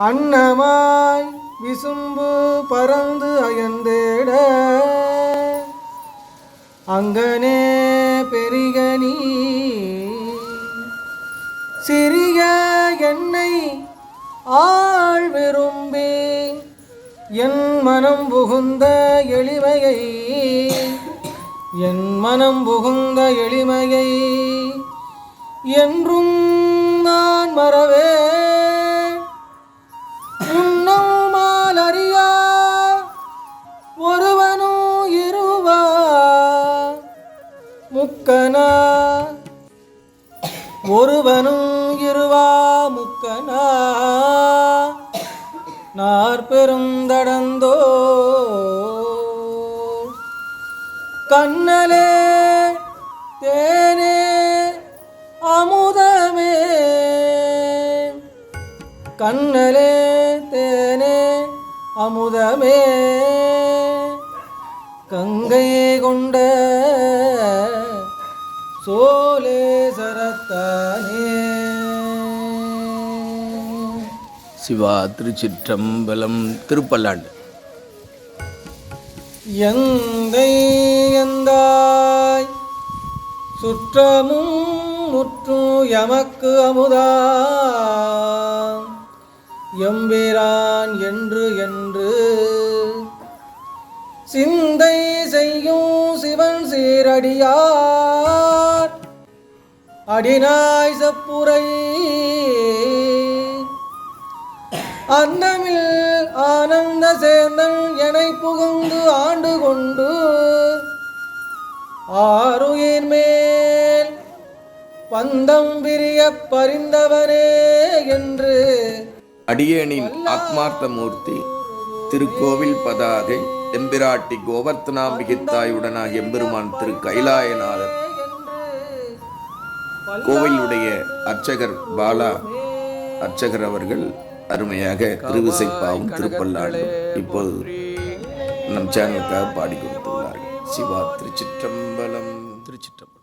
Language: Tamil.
அன்னமாய் விசும்பு பறந்து அயந்தேட. அங்கனே பெரிய நீ. சிறிய என்னை ஆள் விரும்பி. என் மனம் புகுந்த எளிமையை. என் மனம் புகுந்த எளிமையை. என்றும் முக்கனா. ஒருவனும் இருவா முக்கனா. நாற்பெரும் தடந்தோ. கண்ணலே தேனே அமுதமே. கண்ணலே தேனே அமுதமே. கங்கையை கொண்ட சோலே சரத்தானே. சிவா திருச்சிற்றம்பலம் திருப்பல்லாண்டு. எந்தை எந்தாய்? சுற்றமும் முற்றும் எமக்கு அமுதா. எம்பிரான் என்று என்று சிந்தை செய்யும் சிவன் சீரடியார். அடிநாய் சப்புரை. அன்னமில் ஆனந்த சேர்ந்தன் எனை புகுந்து ஆண்டு கொண்டு ஆறுயிர் மேல் பந்தம் பிரிய பரிந்தவனே என்று அடியேனின் ஆத்மார்த்த மூர்த்தி திருக்கோவில் பதாகை எம்பிராட்டி கோவர்த்தனாம்பிகைத்தாயுடனாக எம்பெருமான் திரு கைலாயநாதர். கோவிலுடைய அர்ச்சகர் பாலா அர்ச்சகர் அவர்கள் அருமையாக திருவிசைப்பாவும் திருப்பல்லாண்டும் இப்போது நம் சேனலுக்காக பாடி கொடுத்துள்ளார்கள் சிவா திருச்சிற்றம்பலம். திருச்சிற்றம்பலம்.